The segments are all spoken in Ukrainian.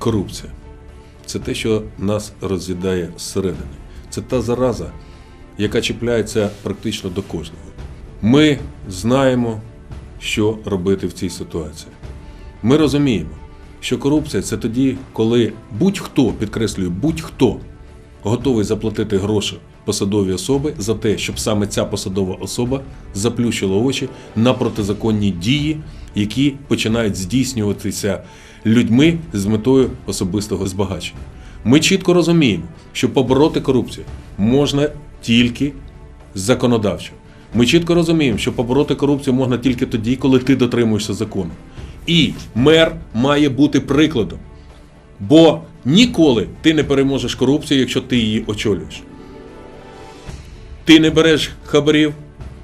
корупція. Це те, що нас роз'їдає зсередини. Це та зараза, яка чіпляється практично до кожного. Ми знаємо, що робити в цій ситуації. Ми розуміємо, що корупція це тоді, коли будь-хто, підкреслюю, будь-хто готовий заплатити гроші посадовій особи за те, щоб саме ця посадова особа заплющила очі на протизаконні дії, які починають здійснюватися людьми з метою особистого збагачення. Ми чітко розуміємо, що побороти корупцію можна тільки законодавчо. Ми чітко розуміємо, що побороти корупцію можна тільки тоді, коли ти дотримуєшся закону. І мер має бути прикладом. Бо ніколи ти не переможеш корупцію, якщо ти її очолюєш. Ти не береш хабарів,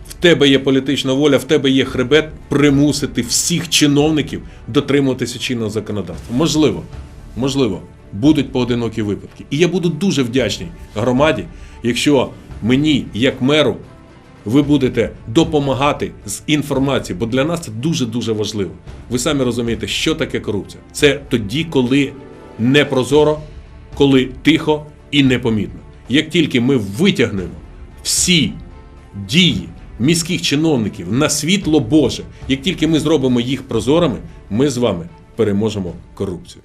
в тебе є політична воля, в тебе є хребет примусити всіх чиновників дотримуватися чинного законодавства. Можливо, можливо, будуть поодинокі випадки. І я буду дуже вдячний громаді, якщо мені, як меру, ви будете допомагати з інформацією, бо для нас це дуже-дуже важливо. Ви самі розумієте, що таке корупція. Це тоді, коли не прозоро, коли тихо і непомітно. Як тільки ми витягнемо всі дії міських чиновників на світло Боже, як тільки ми зробимо їх прозорими, ми з вами переможемо корупцію.